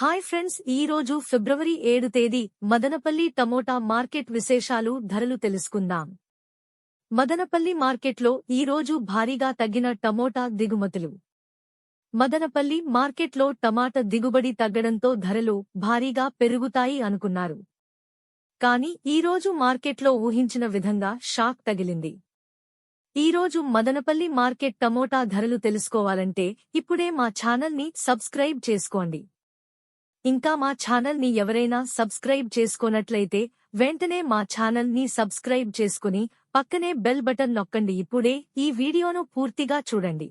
Hi friends ఈ రోజు ఫిబ్రవరి ఏడు తేదీ మదనపల్లి టమోటా మార్కెట్ విశేషాలు ధరలు తెలుసుకుందాం. మదనపల్లి మార్కెట్లో ఈ రోజు భారీగా తగ్గిన టమోటా దిగుమతులు. మదనపల్లి మార్కెట్లో టమాటా దిగుబడి తగ్గడంతో ధరలు భారీగా పెరుగుతాయి అనుకున్నారు. కాని ఈ రోజు మార్కెట్లో ఊహించిన విధంగా షాక్ తగిలింది. ఈ రోజు మదనపల్లి మార్కెట్ టమోటా ధరలు తెలుసుకోవాలంటే ఇప్పుడే మా ఛానల్ని సబ్స్క్రైబ్ చేసుకోండి. ఇంకా మా ఛానల్ని ఎవరైనా సబ్స్క్రైబ్ చేసుకోనట్లయితే వెంటనే మా ఛానల్ని సబ్స్క్రైబ్ చేసుకుని పక్కనే బెల్ బటన్ నొక్కండి. ఇప్పుడే ఈ వీడియోను పూర్తిగా చూడండి.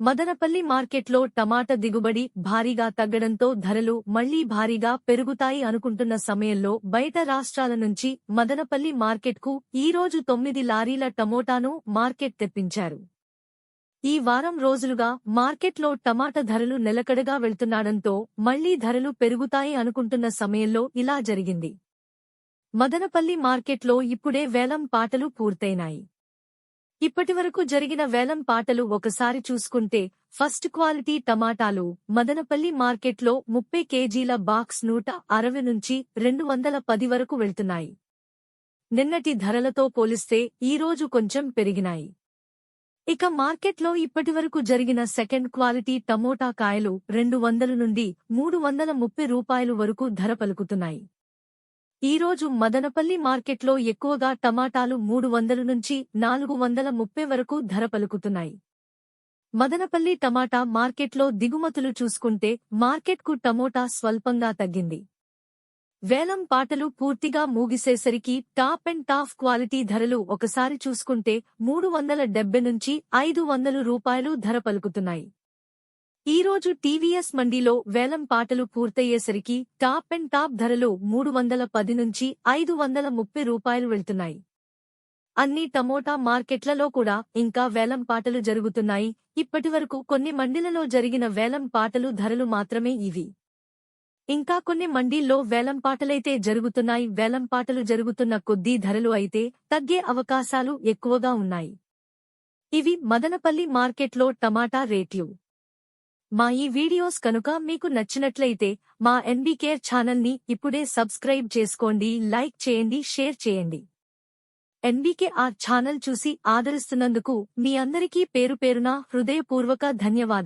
మదనపల్లి మార్కెట్లో టమాటా దిగుబడి భారీగా తగ్గడంతో ధరలు మళ్ళీ భారీగా పెరుగుతాయి అనుకుంటున్న సమయంలో బయట రాష్ట్రాల నుంచి మదనపల్లి మార్కెట్కు ఈరోజు తొమ్మిది లారీల టమోటాను మార్కెట్ తెప్పించారు. ఈ వారం రోజులుగా మార్కెట్లో టమాటా ధరలు నిలకడగా వెళ్తున్నాడంతో మళ్ళీ ధరలు పెరుగుతాయి అనుకుంటున్న సమయంలో ఇలా జరిగింది. మదనపల్లి మార్కెట్లో ఇప్పుడే వేలం పాటలు పూర్తయినాయి. ఇప్పటివరకు జరిగిన వేలం పాటలు ఒకసారి చూసుకుంటే ఫస్ట్ క్వాలిటీ టమాటాలు మదనపల్లి మార్కెట్లో ముప్పై కేజీల బాక్స్ నూట అరవై నుంచి రెండు వందల పది వరకు వెళ్తున్నాయి. నిన్నటి ధరలతో పోలిస్తే ఈరోజు కొంచెం పెరిగినాయి. ఇక మార్కెట్లో ఇప్పటివరకు జరిగిన సెకండ్ క్వాలిటీ టమోటా కాయలు రెండు వందల నుండి మూడు వందల ముప్పై రూపాయలు వరకు ధర పలుకుతున్నాయి. ఈరోజు మదనపల్లి మార్కెట్లో ఎక్కువగా టమాటాలు మూడు వందల నుంచి నాలుగు వందల ముప్పై వరకు ధర పలుకుతున్నాయి. మదనపల్లి టమాటా మార్కెట్లో దిగుమతులు చూసుకుంటే మార్కెట్కు టమోటా స్వల్పంగా తగ్గింది. వేలం పాటలు పూర్తిగా మూగిసేసరికి టాప్ అండ్ టాప్ క్వాలిటీ ధరలు ఒకసారి చూసుకుంటే మూడు వందల డెబ్బె నుంచి ఐదు వందలు రూపాయలు ధర పలుకుతున్నాయి. ఈ రోజు టీవీఎస్ మండీలో వేలం పాటలు పూర్తయ్యేసరికి టాప్ అండ్ టాప్ ధరలు మూడు వందల పది నుంచి ఐదు వందల ముప్పై రూపాయలు వెళ్తున్నాయి. అన్ని టమోటా మార్కెట్లలో కూడా ఇంకా వేలం పాటలు జరుగుతున్నాయి. ఇప్పటివరకు కొన్ని మండీలలో జరిగిన వేలం పాటలు ధరలు మాత్రమే ఇవి. ఇంకా కొన్ని మండీల్లో వేలంపాటలైతే జరుగుతున్నాయి. వేలంపాటలు జరుగుతున్న కొద్దీ ధరలు అయితే తగ్గే అవకాశాలు ఎక్కువగా ఉన్నాయి. ఇవి మదనపల్లి మార్కెట్లో టమాటా రేట్లు. మా ఈ వీడియోస్ కనుక మీకు నచ్చినట్లయితే మా ఎన్బీకేర్ ఛానల్ని ఇప్పుడే సబ్స్క్రైబ్ చేసుకోండి లైక్ చేయండి షేర్ చేయండి. ఎన్బీకే ఆ ఛానల్ చూసి ఆదరిస్తున్నందుకు మీ అందరికీ పేరు పేరున హృదయపూర్వక ధన్యవాదాలు.